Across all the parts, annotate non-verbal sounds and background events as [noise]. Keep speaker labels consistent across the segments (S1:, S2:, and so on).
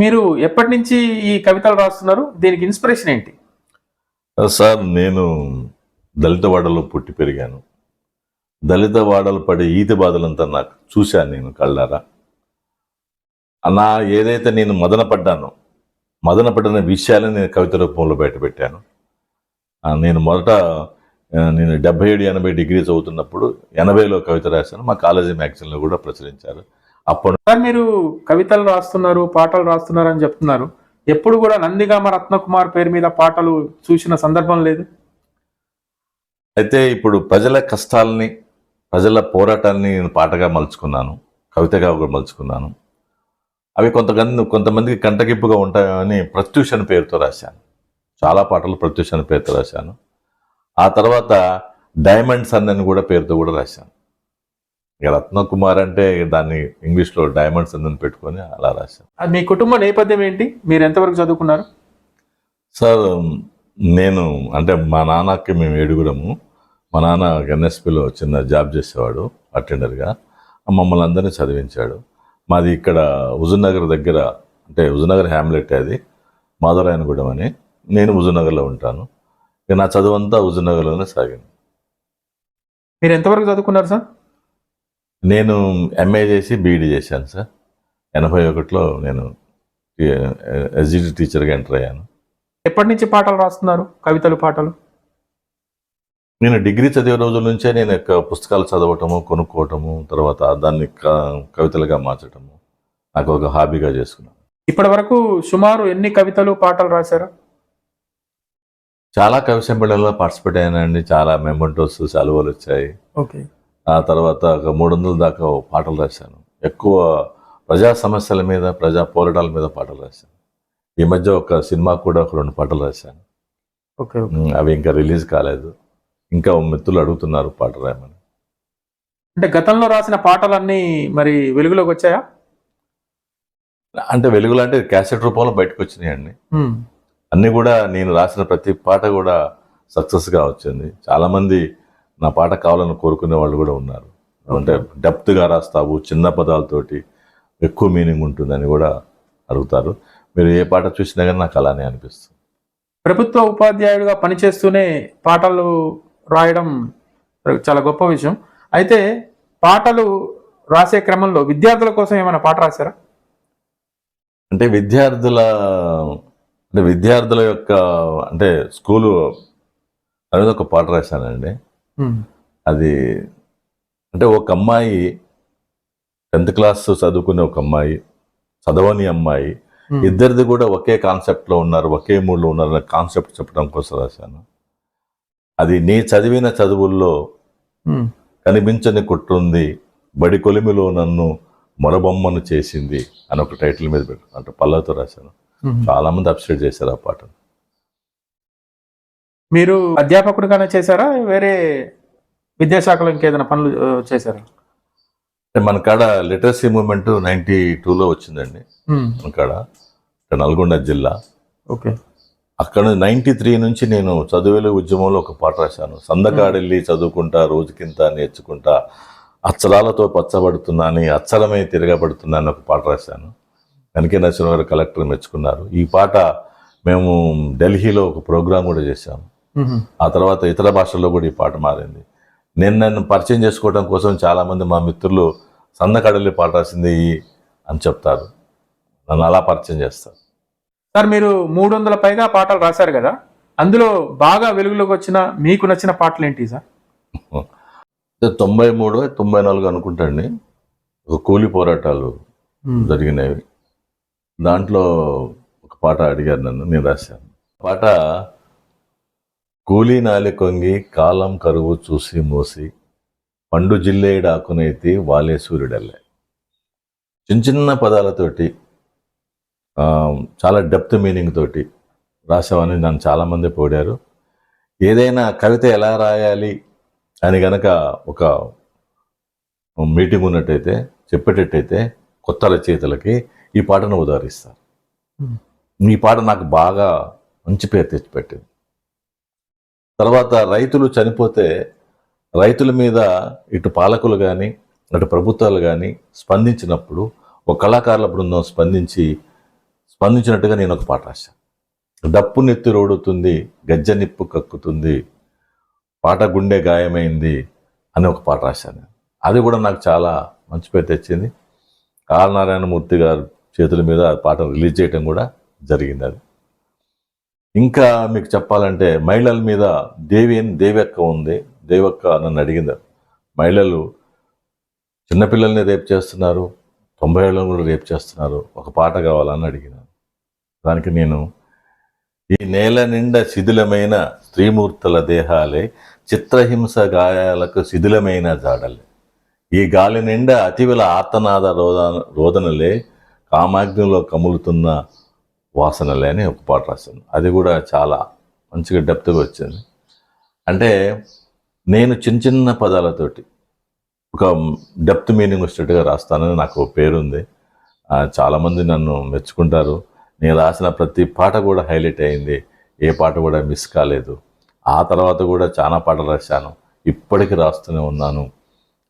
S1: మీరు ఎప్పటి నుంచి ఈ కవితలు రాస్తున్నారు? దీనికి ఇన్స్పిరేషన్ ఏంటి?
S2: సార్ నేను దళిత వాడలో పుట్టి పెరిగాను. దళిత వాడలు పడే ఈతి బాధలంతా నాకు చూశాను నేను కళ్ళారా. నా ఏదైతే నేను మదన పడ్డానో మదన పడిన విషయాలను నేను కవిత రూపంలో బయటపెట్టాను. నేను మొదట నేను డెబ్బై ఏడు ఎనభై డిగ్రీ చదువుతున్నప్పుడు ఎనభైలో కవిత రాశాను. మా కాలేజీ మ్యాగజైన్లో కూడా ప్రచురించారు. అప్పుడు
S1: మీరు కవితలు రాస్తున్నారు పాటలు రాస్తున్నారు అని చెప్తున్నారు. ఎప్పుడు కూడా నందిగామ రత్నకుమార్ పేరు మీద పాటలు చూసిన సందర్భం లేదు.
S2: అయితే ఇప్పుడు ప్రజల కష్టాలని ప్రజల పోరాటాన్ని నేను పాటగా మలుచుకున్నాను కవితగా కూడా మలుచుకున్నాను. అవి కొంతమంది కొంతమందికి కంటకిప్పుగా ఉంటాయని ప్రత్యూషణ పేరుతో రాశాను. చాలా పాటలు ప్రత్యూషణ పేరుతో రాశాను. ఆ తర్వాత డైమండ్ సన్ అని కూడా పేరుతో కూడా రాశాను. ఇక రత్నకుమార్ అంటే దాన్ని ఇంగ్లీష్లో డైమండ్ సన్ అని పెట్టుకొని అలా రాశాను
S1: అది మీ కుటుంబ నేపథ్యం ఏంటి? మీరు ఎంతవరకు చదువుకున్నారు?
S2: సార్ నేను అంటే మా నాన్నకి మేము ఏడుగురము. మా నాన్న ఎన్ఎస్పిలో చిన్న జాబ్ చేసేవాడు అటెండర్గా మమ్మల్ని అందరినీ చదివించాడు. మాది ఇక్కడ హుజూర్నగర్ దగ్గర అంటే హుజూర్నగర్ హ్యామ్లెట్ అది మాధవరాయనగూడెం అని. నేను హుజూర్నగర్లో ఉంటాను. ఇక నా చదువు అంతా హుజూర్నగర్లోనే సాగింది.
S1: మీరు ఎంతవరకు చదువుకున్నారు సార్?
S2: నేను ఎంఏ చేసి బీఈడి చేశాను సార్. ఎనభై ఒకటిలో నేను ఎస్జిటి టీచర్గా ఎంటర్ అయ్యాను.
S1: ఎప్పటి నుంచి పాటలు రాస్తున్నారు? కవితలు పాటలు?
S2: నేను డిగ్రీ చదివే రోజుల నుంచే నేను యొక్క పుస్తకాలు చదవటము కొనుక్కోవటము తర్వాత దాన్ని కవితలుగా మార్చటము నాకు ఒక హాబీగా చేసుకున్నాను.
S1: ఇప్పటి వరకు సుమారు ఎన్ని కవితలు పాటలు రాశారు?
S2: చాలా కవి సమ్మేళనంలో పార్టిసిపేట్ అయ్యానండి. చాలా మెమెంటోస్ సెలవులు వచ్చాయి.
S1: ఓకే.
S2: ఆ తర్వాత ఒక మూడు వందల దాకా పాటలు రాశాను. ఎక్కువ ప్రజా సమస్యల మీద ప్రజా పోరాటాల మీద పాటలు రాశాను. ఈ మధ్య ఒక సినిమా కూడా ఒక రెండు పాటలు రాశాను. అవి ఇంకా రిలీజ్ కాలేదు. ఇంకా మిత్రులు అడుగుతున్నారు పాట రాయమని.
S1: అంటే గతంలో రాసిన పాటలన్నీ మరి వెలుగులోకి వచ్చాయా?
S2: అంటే వెలుగులు అంటే క్యాసెట్ రూపంలో బయటకు వచ్చినాయండి. అన్నీ కూడా నేను రాసిన ప్రతి పాట కూడా సక్సెస్గా వచ్చింది. చాలామంది నా పాట కావాలని కోరుకునే వాళ్ళు కూడా ఉన్నారు. అంటే డెప్త్గా రాస్తావు చిన్న పదాలతోటి ఎక్కువ మీనింగ్ ఉంటుందని కూడా అడుగుతారు. మీరు ఏ పాట చూసినా కానీ నాకు అలానే అనిపిస్తుంది.
S1: ప్రభుత్వ ఉపాధ్యాయుడిగా పనిచేస్తూనే పాటలు రాయడం చాలా గొప్ప విషయం. అయితే పాటలు రాసే క్రమంలో విద్యార్థుల కోసం ఏమైనా పాట రాశారా?
S2: అంటే విద్యార్థుల అంటే విద్యార్థుల యొక్క అంటే స్కూలు అనేది ఒక పాట రాశానండి. అది అంటే ఒక అమ్మాయి టెన్త్ క్లాస్ చదువుకునే ఒక అమ్మాయి చదవని అమ్మాయి
S1: ఉమ్.
S2: ఇద్దరిది కూడా ఒకే కాన్సెప్ట్లో ఉన్నారు ఒకే మూడ్లో ఉన్నారు అనే కాన్సెప్ట్ చెప్పడం కోసం రాశాను అది నీ చదివిన చదువుల్లో
S1: ఉమ్.
S2: కనిపించని కుట్రుంది బడి కొలిమిలో నన్ను మొరబొమ్మను చేసింది అని ఒక టైటిల్ మీద పెట్టు అంటే పల్లవితో రాశాను
S1: ఉమ్.
S2: చాలా మంది అప్సెట్ చేశారు ఆ పాటను
S1: మీరు అధ్యాపకుడిగానే చేశారా? వేరే విద్యాశాఖలో ఇంకేదైనా పనులు చేశారా?
S2: మన కాడ లిటరసీ మూమెంట్ నైంటీ టూలో వచ్చిందండి. మన కాడ నల్గొండ జిల్లా.
S1: ఓకే.
S2: అక్కడ నైంటీ త్రీ నుంచి నేను చదువుల ఉద్యమంలో ఒక పాట రాశాను. సందకాడెళ్ళి చదువుకుంటా రోజుకింత నేర్చుకుంటా అచ్చరాలతో పచ్చబడుతున్నా అని అచ్చరమే తిరగబడుతున్నా అని ఒక పాట రాశాను. కనకే నరసింహ గారు కలెక్టర్ మెచ్చుకున్నారు. ఈ పాట మేము ఢిల్లీలో ఒక ప్రోగ్రాం కూడా చేశాము. ఆ తర్వాత ఇతర భాషల్లో కూడా ఈ పాట మారింది. నేను నన్ను పరిచయం చేసుకోవడం కోసం చాలామంది మా మిత్రులు సందకాడెళ్ళి పాట రాసింది అని చెప్తారు. నన్ను అలా పరిచయం చేస్తారు.
S1: సార్ మీరు మూడు వందల పైగా పాటలు రాశారు కదా అందులో బాగా వెలుగులోకి వచ్చిన మీకు నచ్చిన పాటలు ఏంటి సార్ [laughs]
S2: తొంభై మూడు తొంభై నాలుగు అనుకుంటాండి. ఒక కూలి పోరాటాలు జరిగినవి. దాంట్లో ఒక పాట అడిగారు నన్ను నేను రాశాను. పాట కూలీ నాలి కొంగి కాలం కరువు చూసి మోసి పండు జిల్లేడాకునైతి వాలే సూర్యుడల్లే. చిన్న చిన్న పదాలతోటి చాలా డెప్త్ మీనింగ్ తోటి రాసామని నన్ను చాలామంది పోడారు. ఏదైనా కవిత ఎలా రాయాలి అని గనక ఒక మీటింగ్ ఉన్నట్టయితే చెప్పేటట్టయితే కొత్త రచయితలకి ఈ పాటను ఉదాహరిస్తారు. ఈ పాట నాకు బాగా మంచి పేరు తెచ్చిపెట్టింది. తర్వాత రైతులు చనిపోతే రైతుల మీద ఇటు పాలకులు కానీ అటు ప్రభుత్వాలు కానీ స్పందించినప్పుడు ఒక కళాకారుల బృందం స్పందించి స్పందించినట్టుగా నేను ఒక పాట రాశాను డప్పు నెత్తి రోడుతుంది గజ్జ నిప్పు కక్కుతుంది పాట గుండె గాయమైంది అని ఒక పాట రాశాను అది కూడా నాకు చాలా మంచి పేరు తెచ్చింది. ఆర్ నారాయణమూర్తి గారు చేతుల మీద ఆ పాట రిలీజ్ చేయటం కూడా జరిగింది అది. ఇంకా మీకు చెప్పాలంటే మహిళల మీద దేవి అని దేవక్క ఉంది. దేవక్క నన్ను అడిగింది. మహిళలు చిన్నపిల్లల్ని రేపు చేస్తున్నారు. తొంభై ఏళ్ళని కూడా రేపు చేస్తున్నారు. ఒక పాట కావాలని అడిగినాను. దానికి నేను ఈ నేల నిండా శిథిలమైన స్త్రీమూర్తుల దేహాలే చిత్రహింస గాయాలకు శిథిలమైన జాడలే. ఈ గాలి నిండా అతివిల ఆర్తనాద రోద రోదనలే. కామాగ్నిలో కములుతున్న వాసనలే అని ఒక పాట రాశాను. అది కూడా చాలా మంచిగా డెప్త్గా వచ్చింది. అంటే నేను చిన్న చిన్న పదాలతోటి ఒక డెప్త్ మీనింగ్ వచ్చేట్టుగా రాస్తానని నాకు పేరుంది. చాలామంది నన్ను మెచ్చుకుంటారు. నేను రాసిన ప్రతి పాట కూడా హైలైట్ అయింది. ఏ పాట కూడా మిస్ కాలేదు. ఆ తర్వాత కూడా చాలా పాటలు రాశాను. ఇప్పటికి రాస్తూనే ఉన్నాను.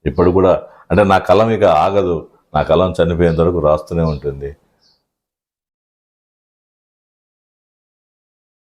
S2: ఇప్పుడు కూడా అంటే నా కలం ఇక ఆగదు. నా కలం చనిపోయేంత వరకు రాస్తూనే ఉంటుంది.